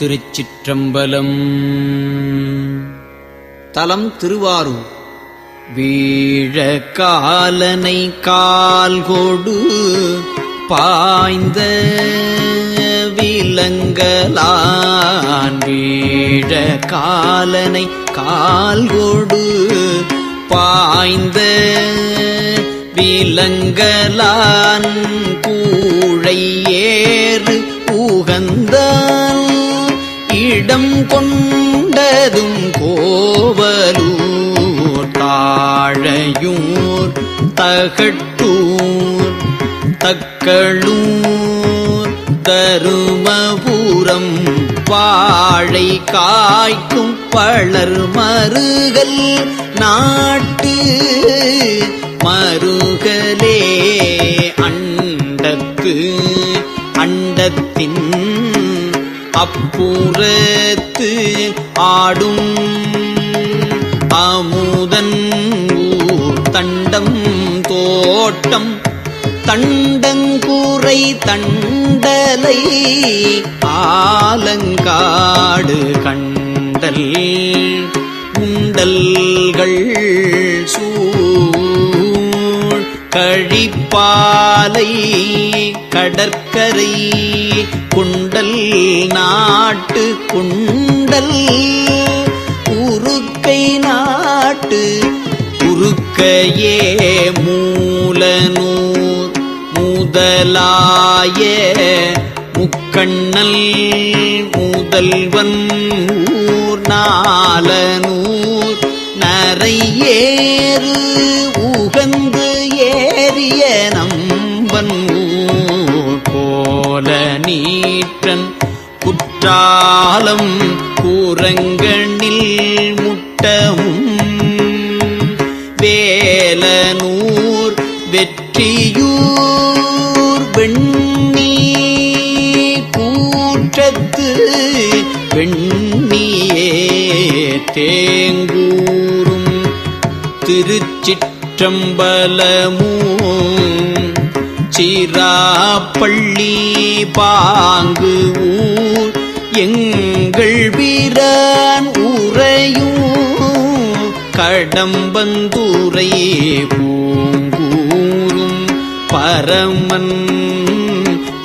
திருச்சிற்றம்பலம். தலம் திருவாரூர். வீழ காலனை கால்கொடு பாய்ந்த விலங்கலான் வீழ காலனை கால்கொடு பாய்ந்த விலங்கலான் கூழையே இடம் கொண்டதும் கோவலூர் தாழையூர் தகட்டூர் தக்களூர் தருமபுரம் வாழை காய்க்கும் பளர் மருகல் நாட்டு அப்புறத்து ஆடும் அமுதன் ஊர் தண்டம் தோட்டம் தண்டங்கூரை தண்டலை ஆலங்காடு கண்டல் உண்டல்கள் சூ கழிப்பாலை கடற்கரை குண்டல் நாட்டு குண்டல் உருக்கை நாட்டு உருக்கையே மூலனூர் முதலாய முக்கண்ணல் முதல்வன் ஊர் நாலனூர் குற்றாலம் கூரங்கண்ணில் முட்டமும் வேலனூர் வெற்றியூர் வெண்ணி கூற்றத்து வெண்ணியே தேங்கூரும் திருச்சிற்றம்பலமும் சிராப்பள்ளி பாங்கு ஊர் எங்கள் வீரன் உரையும் கடம்பந்துரை பூங்கூரும் பரமன்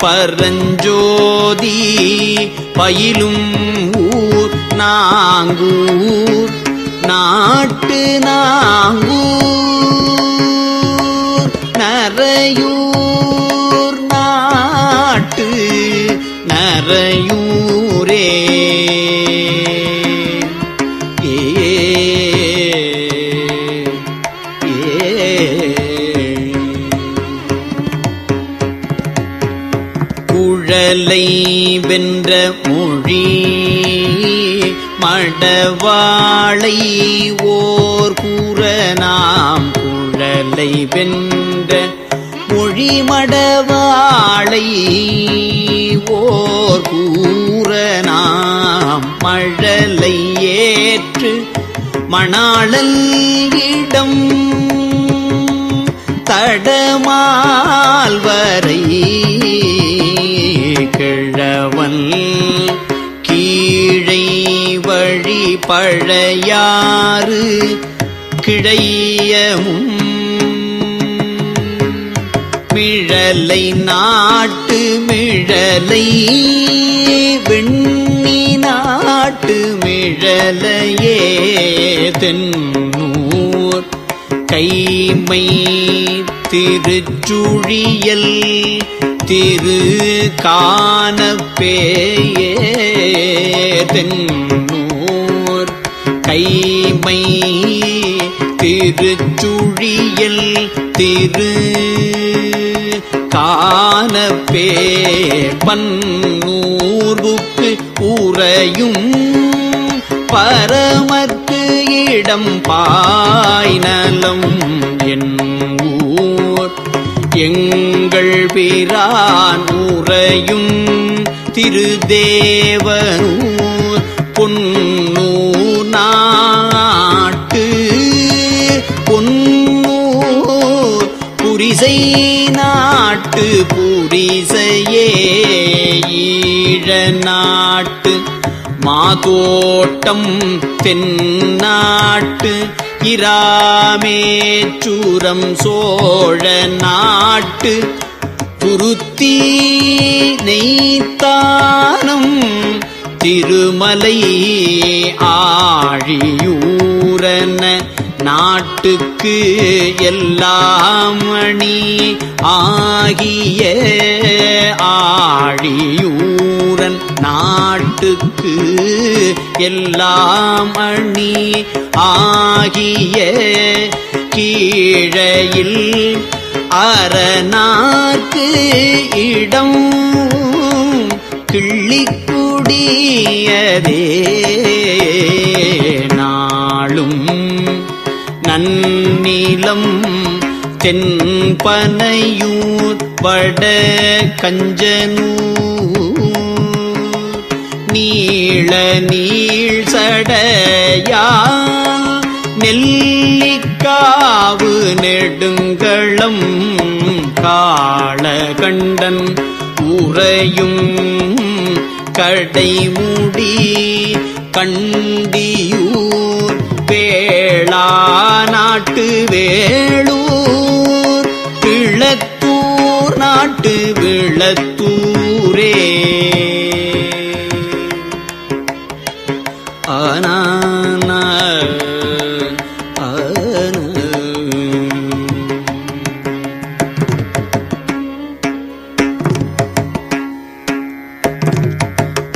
பரஞ்சோதி பயிலும் ஊர் நாங்கூர் நாட்டு நாங்கூர் நரையூர் நரையூரே ஏ. குழலை வென்ற மொழி மடவாளை ஓர் கூற நாம் குழலை வென்ற மொழிமடவாளை ஓர் கூற நாம் மழலை ஏற்று மணாளல் இடம் தடமால் வரை கிழவன் கீழை வழி பழையாறு கிடையமும் மிழலை நாட்டு மிழலை வெண்ணி நாட்டு மிழலையே தென்னூர் கைமை திருச்சுழியல் திரு காணப்பேயே தென்னூர் கைமை திருச்சுழியல் திரு காணப்பே. பன்னூர்வுக்கு உறையும் பரமத்து இடம் பாய்நலம் என் ஊர். எங்கள் பிரான் உறையும் திருதேவனூர் பொன்னூர் நாட்டு பொன்னூர் புரிசை நாட்டு ஈழ நாட்டு மாதோட்டம் தென்னாட்டு இராமேச்சூரம் சோழ நாட்டு துருத்தி நெய்த்தானம் திருமலை ஆழியூரன நாட்டுக்கு எல்லாமணி ஆகிய ஆழியூரன் நாட்டுக்கு எல்லாமணி ஆகிய கீழையில் அரணாக்கு இடம் கிள்ளிக்குடியதே. தென்பனையூர் வட கஞ்சனூர். நீள நீள் சடையா நெல்லிக்காவு நெடுங்களம் காளகண்டன் உறையும் கடைமுடி கண்டியூர் வேளா நாட்டு வேளூர்.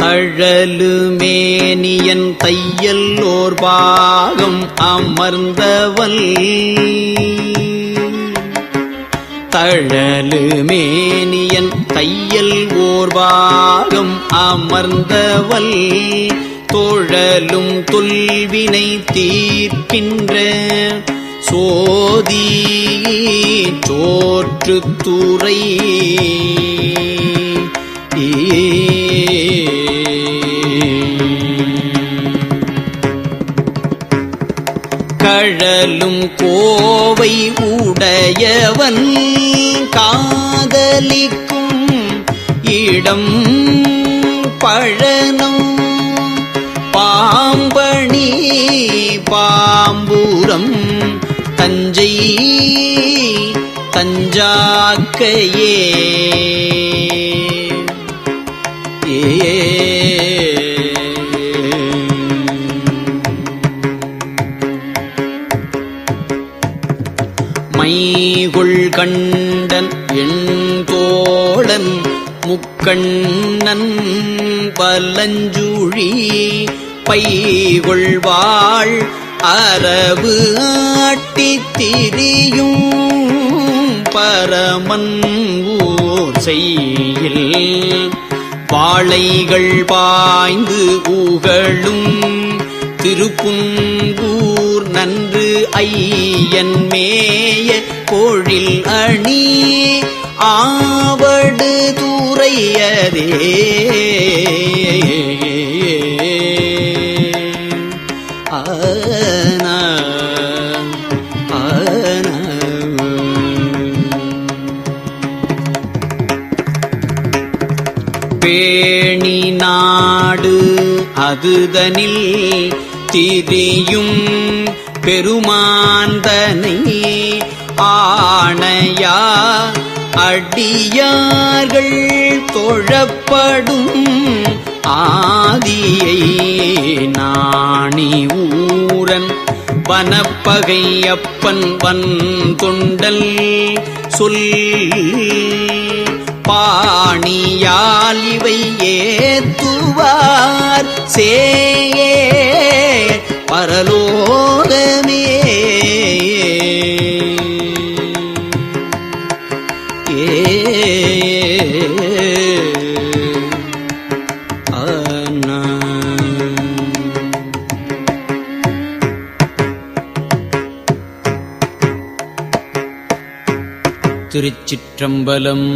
அழலுமேனியன் தையல் ஓர் பாகம் அமர்ந்தவள் தழலுமேனியன் தையல் ஓர் பாகம் அமர்ந்தவள். தோழலும் தொல்வினை தீர்க்கின்ற சோதி சோற்றுத்துறை கழலும் கோவை உடையவன் காதலிக்கும் இடம் பழனம் பாம்பணி பாம்பூரம் தஞ்சை தஞ்சாக்கையே. மைகுள் கண்டன் எண்கோளன் முக்கண்ணன் பலஞ்சுழி பைகொள்வாள் அரவு ஆட்டித் திரியும் பரமன் ஊர் செய்யில் வாழைகள் பாய்ந்து ஊகழும் திருப்புங்கூர் நன்று ஐயன் மேய பொழில் அணி ஆவடு தூரையதே. பேணி நாடு அதுதனில் திரியும் பெருமாந்தனை ஆணையா அடியார்கள் தொழப்படும் ஆதியை நாணி ஊரன் வனப்பகையப்பன் வன் தொண்டல் சொல் பாணியால் இவை ஏத்துவார் சேயே திருச்சிற்றம்பலம்.